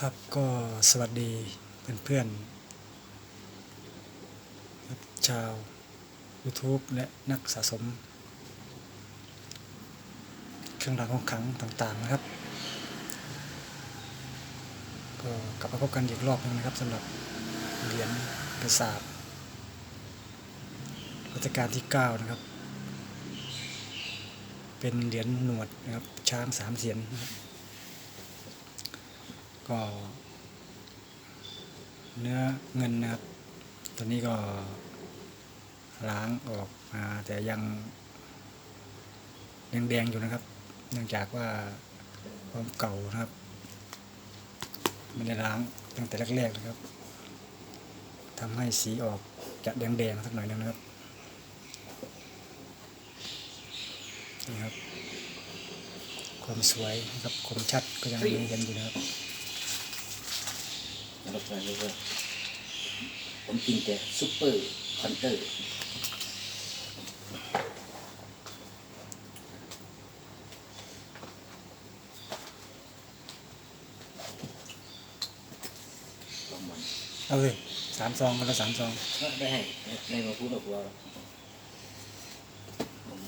ครับก็สวัสดีเพื่อนๆครับชาว YouTube และนักสะสม เครื่องรางของขลังต่างๆนะครับ ก็กลับมาพบกันอีกรอบหนึงนะครับสำหรับเหรียญกระสาบรัชกาลที่ 9 นะครับ เป็นเหรียญหนวดนะครับช้างสามเสียนนะครับ ก็ เนื้อเงินนะครับ ตอนนี้ก็ล้างออกมาแต่ยังแดงๆอยู่นะครับ เนื่องจากว่าความเก่านะครับไม่ได้ล้างตั้งแต่แรกๆนะครับทำให้สีออกจะแดงๆสักหน่อยนึงนะครับนี่ครับ ความสวยนะครับคมชัดก็ยังมีกันอยู่นะครับ รถไฟเลยผมกินแต่ซุปเปอร์คอนเตอร์ลองมันเอาเลยสามซองคนละสามซองก็ได้ให้ในมาพูดกับเราผม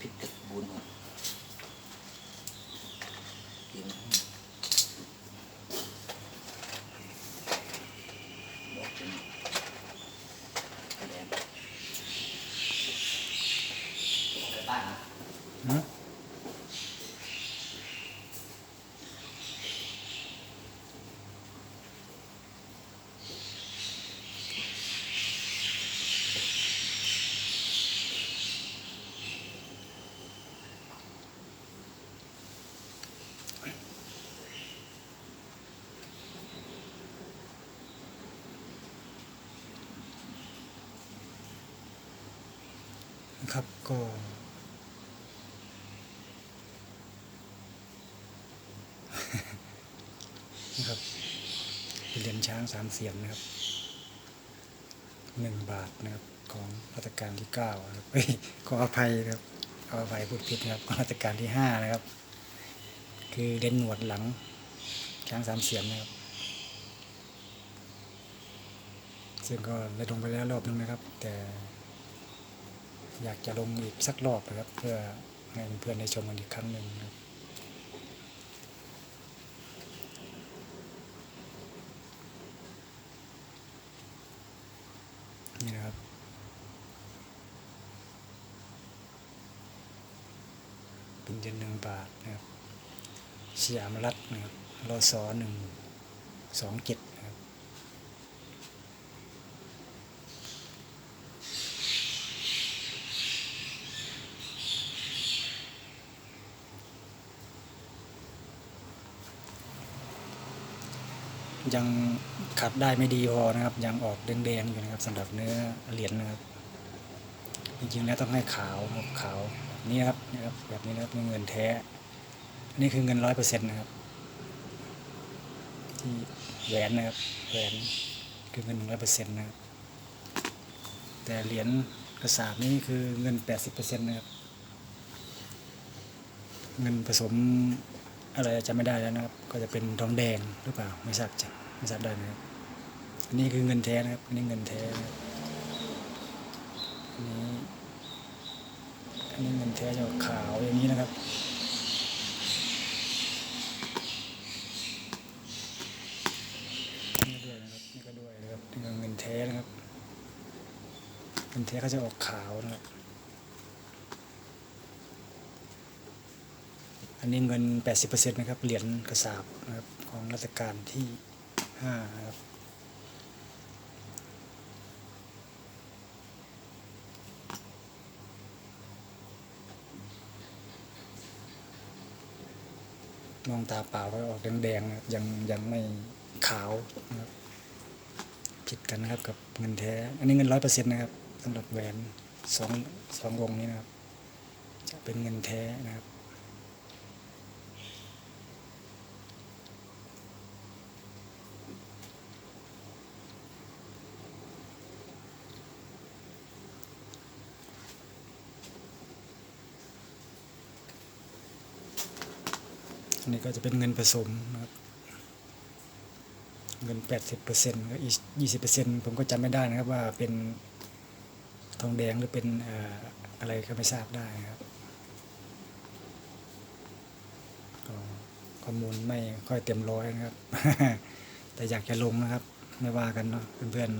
ผิดกับบุญครับกินบอกเป็นคะแนนไปบ้านนะ หือ นะครับก็นะครับเหรียญช้างสามเสียนนะครับหนึ่งบาทนะครับ ของรัชกาลที่เก้านะครับขออภัยนะครับขออภัยพูดผิดนะครับของรัชกาลที่ห้านะครับ คือเหรียญหนวดหลังช้างสามเสียนนะครับ ซึ่งก็ได้ลงไปแล้วรอบนึงนะครับ แต่ อยากจะลงอีกสักรอบนะครับ เพื่อให้เพื่อนๆได้ชมกันอีกครั้งหนึ่งนะครับนี่นะครับ เป็นเดือนหนึ่งบาทนะครับสยามรัฐนะครับรอสอหนึ่งสองเจ็ดนะครับ ยังขัดได้ไม่ดีพอนะครับ ยังออกแดงๆอยู่นะครับสำหรับเนื้อเหรียญนะครับ จริงๆแล้วต้องให้ขาวครับขาวนี้นะครับนี่ครับแบบนี้นะครับเงินแท้อันนี่คือเงินร้อยเปอร์เซ็นต์นะครับที่แหวนนะครับแหวนคือเงินหนึ่งร้อยเปอร์เซ็นต์นะครับแต่เหรียญกระสาบนี้คือเงินแปดสิบเปอร์เซ็นต์นะครับเงินผสม อะไรจำไม่ได้แล้วนะครับ ก็จะเป็นทองแดงหรือเปล่าไม่ทราบจะไม่ทราบได้นะครับอันนี้คือเงินแท้นะครับอันนี้เงินแท้นะครับอันนี้อันนี้เงินแท้จะขาวอย่างนี้นะครับนี่ก็ด้วยนะครับนี่ก็ด้วยนะครับนี่ก็เงินแท้นะครับเงินแท้เขาจะออกขาวนะครับ นนี้เงิน 80%นะครับ เหรียญกระสาบนะครับของรัชกาลที่5นะครับมองตาเปล่าก็ออกแดงๆนะครับยังยังไม่ขาวนะครับผิดกันนะครับกับเงินแท้ อันนี้เงินร้อยเปอร์เซ็นต์นะครับสำหรับแหวนสองสองวงนี้นะครับ จะเป็นเงินแท้นะครับ นี้ก็จะเป็นเงินผสมนะครับ เงินแปดสิบเปอร์เซ็นต์ก็อีกยี่สิบเปอร์เซ็นต์ผมก็จำไม่ได้นะครับว่าเป็นทองแดงหรือเป็นอะไรก็ไม่ทราบได้ครับข้อมูลไม่ค่อยเต็มร้อยนะครับ แต่อยากจะลงนะครับ ไม่ว่ากันเนาะเพื่อนๆ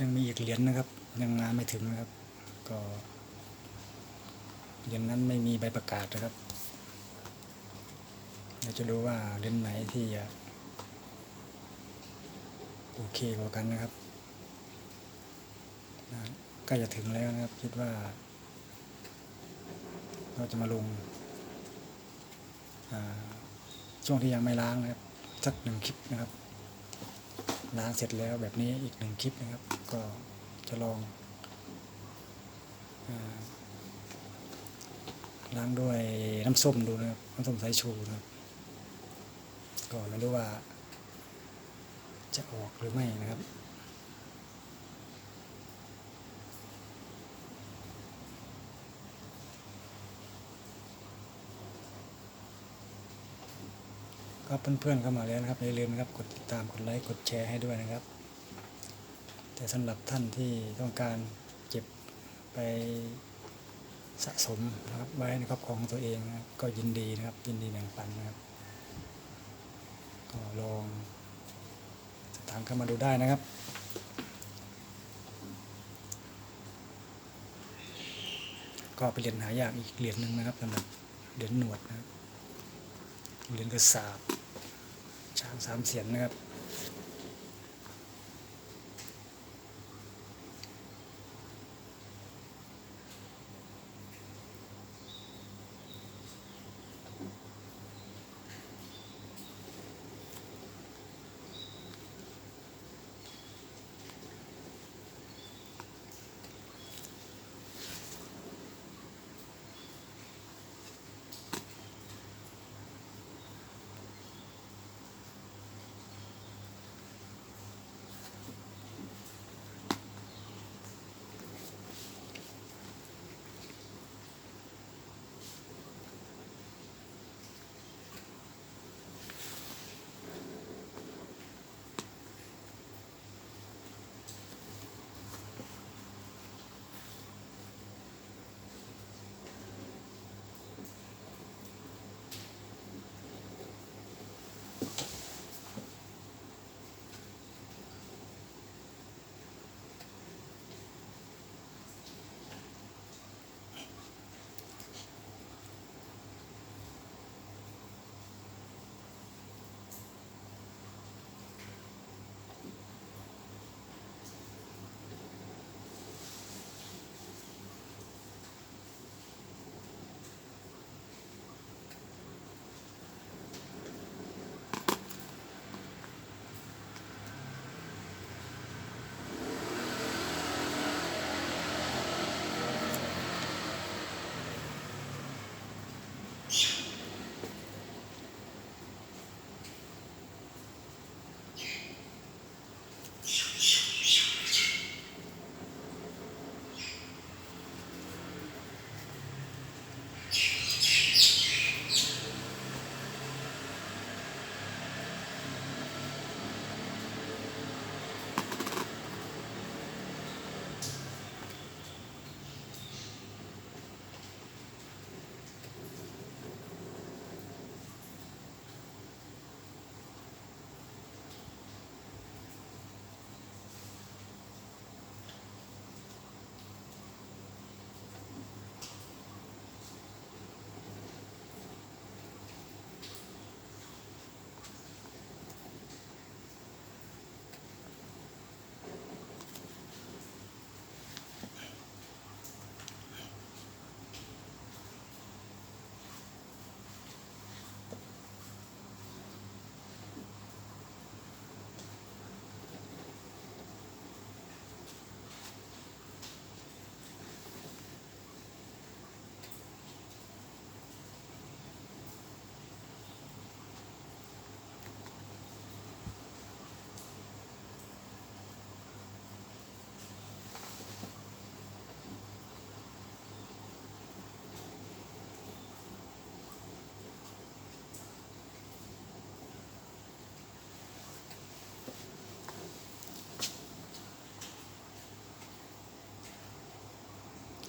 ยังมีอีกเหรียญนะครับ ยังมาไม่ถึงนะครับ ก็เหรียญนั้นไม่มีใบประกาศนะครับเราจะดูว่าเหรียญไหนที่จะโอเคกว่ากันนะครับนะใกล้จะถึงแล้วนะครับ คิดว่า เราจะมาลงช่วงที่ยังไม่ล้างนะครับ สักหนึ่งคลิปนะครับ ล้างเสร็จแล้วแบบนี้อีกหนึ่งคลิปนะครับ ก็จะลองอล้างด้วยน้ำส้มดูนะครับน้ำส้มสายชูนะครับก็ไม่รู้ว่าจะออกหรือไม่นะครับ ครับเพื่อนๆเข้ามาแล้วนะครับอย่าลืมนะครับกดติดตามกดไลค์กดแชร์ให้ด้วยนะครับ แต่สำหรับท่านที่ต้องการเก็บไปสะสมนะครับไว้ในครอบครองตัวเองนะก็ยินดีนะครับ ยินดีแบ่งปันนะครับ ก็ลองตามเข้ามาดูได้นะครับก็เป็นเหรียญหายากอีกเหรียญหนึ่งนะครับสำหรับเหรียญหนวดนะครับ เหรียญกระสาบช้างสามเสียนนะครับ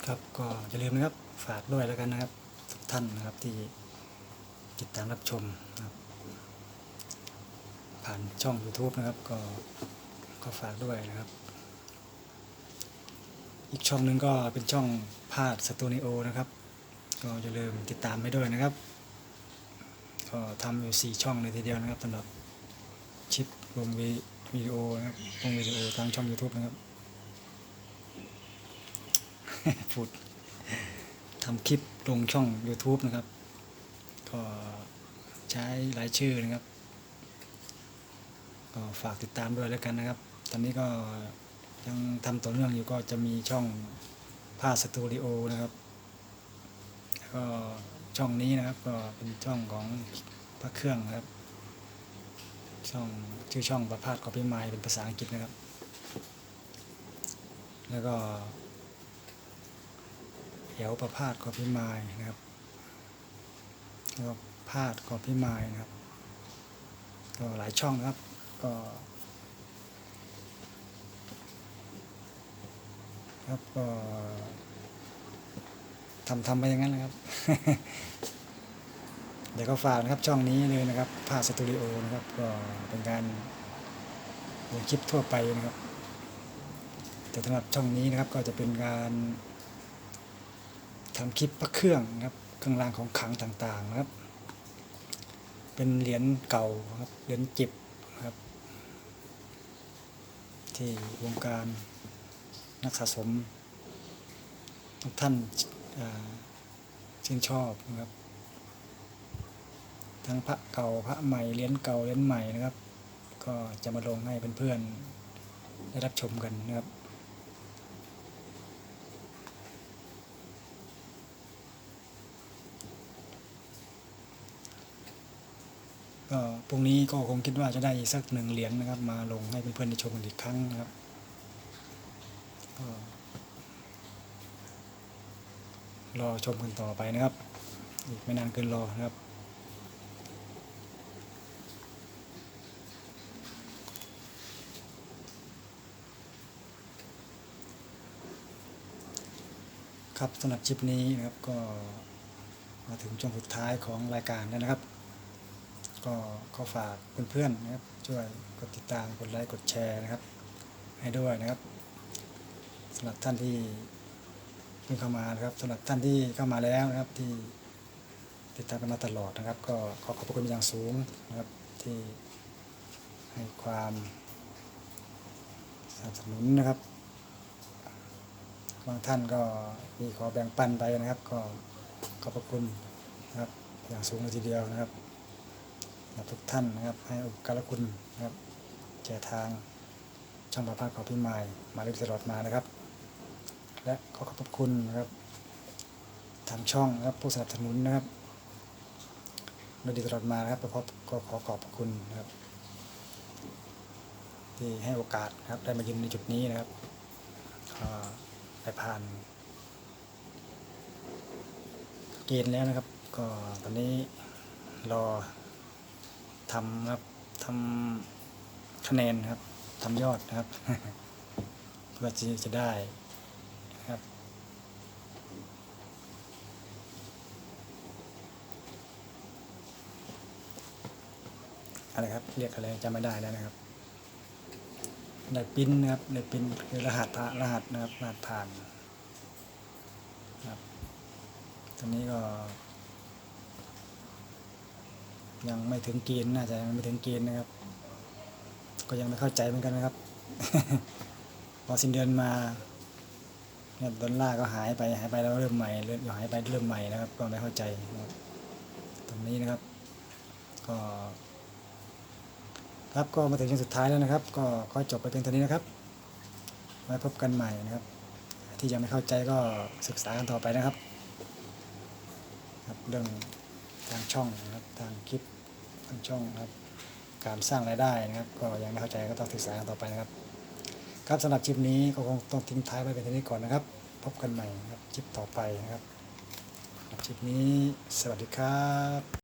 ครับก็อย่าลืมนะครับฝากด้วยแล้วกันนะครับทุกท่านนะครับที่ติดตามรับชมนะครับ ผ่านช่อง YouTube นะครับ ก็ก็ฝากด้วยนะครับ อีกช่องหนึ่งก็เป็นช่องพาดสตูดิโอนะครับ ก็อย่าลืมติดตามไปด้วยนะครับ ก็ทำอยู่ 4 ช่องเลยทีเดียวนะครับสำหรับชิปลงวิวิดีโอนะครับลงวิดีโอทางช่อง YouTube นะครับ พูดทำคลิปลงช่อง YouTube นะครับ ก็ใช้หลายชื่อนะครับ ก็ฝากติดตามด้วยแล้วกันนะครับ ตอนนี้ก็ยังทำต่อเนื่องอยู่ก็จะมีช่องพาสตูดิโอนะครับแล้วก็ช่องนี้นะครับก็เป็นช่องของพระเครื่องนะครับ ช่องชื่อช่องประพาสคอปี้ไมล์เป็นภาษาอังกฤษนะครับ แล้วก็ แถวประพาสคอปี้ไมล์นะครับแล้วพาดคอปี้ไมล์นะครับ ก็หลายช่องนะครับ ก็ครับก็ทำทำไปอย่างนั้นนะครับ เดี๋ยวก็ฝากนะครับช่องนี้เลยนะครับภาสตูดิโอนะครับ ก็เป็นการคลิปทั่วไปนะครับ แต่สำหรับช่องนี้นะครับก็จะเป็นการ ทำคลิปพระเครื่องนะครับเครื่องรางของขลังต่างๆนะครับ เป็นเหรียญเก่าครับเหรียญจิบนะครับ ที่วงการนักสะสมทุกท่านชื่นชอบนะครับ ทั้งพระเก่าพระใหม่เหรียญเก่าเหรียญใหม่นะครับ ก็จะมาลงให้เพื่อนๆได้รับชมกันนะครับ ก็พรุ่งนี้ก็คงคิดว่าจะได้อีกสักหนึ่งเหรียญนะครับ มาลงให้เพื่อนๆได้ชมกันอีกครั้งนะครับก็รอชมกันต่อไปนะครับ อีกไม่นานเกินรอนะครับครับสำหรับคลิปนี้นะครับก็มาถึงช่วงสุดท้ายของรายการแล้วนะครับ ก็ขอฝากเพื่อนๆนะครับ ช่วยกดติดตามกดไลค์กดแชร์นะครับ ให้ด้วยนะครับสำหรับท่านที่เพิ่งเข้ามานะครับสำหรับท่านที่เข้ามาแล้วนะครับที่ติดตามกันมาตลอดนะครับ ก็ขอขอบพระคุณเป็นอย่างสูงนะครับที่ให้ความสนับสนุนนะครับบางท่านก็มีขอแบ่งปันไปนะครับ ก็ขอบพระคุณนะครับอย่างสูงเลยทีเดียวนะครับ ทุกท่านนะครับ ให้อุปการะคุณนะครับแก่ทางช่องประพาสของพี่ไมายมาเรื่อยตลอดมานะครับ และขอขอบพระคุณนะครับ ทางช่องนะครับผู้สนับสนุนนะครับโดยดีตลอดมานะครับก็ขอก็ขอขอบพระคุณนะครับ ที่ให้โอกาสนะครับได้มายืนในจุดนี้นะครับก็ได้ผ่านเกณฑ์แล้วนะครับ ก็ตอนนี้รอ ทำครับทำคะแนนครับทำยอดนะครับ เพื่อที่จะได้ครับอะไรครับเรียกอะไรจำไม่ได้แล้วนะครับได้ปิ้นนะครับได้ปิ้นคือรหัสพระรหัสนะครับรหัสผ่านครับตอนนี้ก็ ยังไม่ถึงเกณฑ์น่าจะยังไม่ถึงเกณฑ์นะครับ ก็ยังไม่เข้าใจเหมือนกันนะครับ พอสิ้นเดือนมาเนี่ยดอลลาร์ก็หายไปหายไปแล้วเริ่มใหม่เริ่มหายไปเริ่มใหม่นะครับ ก็ไม่เข้าใจนะตรงนี้นะครับ ก็ ครับก็มาถึงช่วงสุดท้ายแล้วนะครับ ก็ขอจบไปเพียงเท่านี้นะครับไว้พบกันใหม่นะครับ ที่ยังไม่เข้าใจก็ศึกษากันต่อไปนะครับ ครับเรื่อง ทางช่องนะครับทางคลิปทางช่องนะครับ การสร้างรายได้นะครับ ก็ยังไม่เข้าใจก็ต้องศึกษากันต่อไปนะครับ ครับสำหรับคลิปนี้ก็คงต้องทิ้งท้ายไว้เป็นที่นี้ก่อนนะครับ พบกันใหม่นะครับคลิปต่อไปนะครับสำหรับคลิปนี้สวัสดีครับ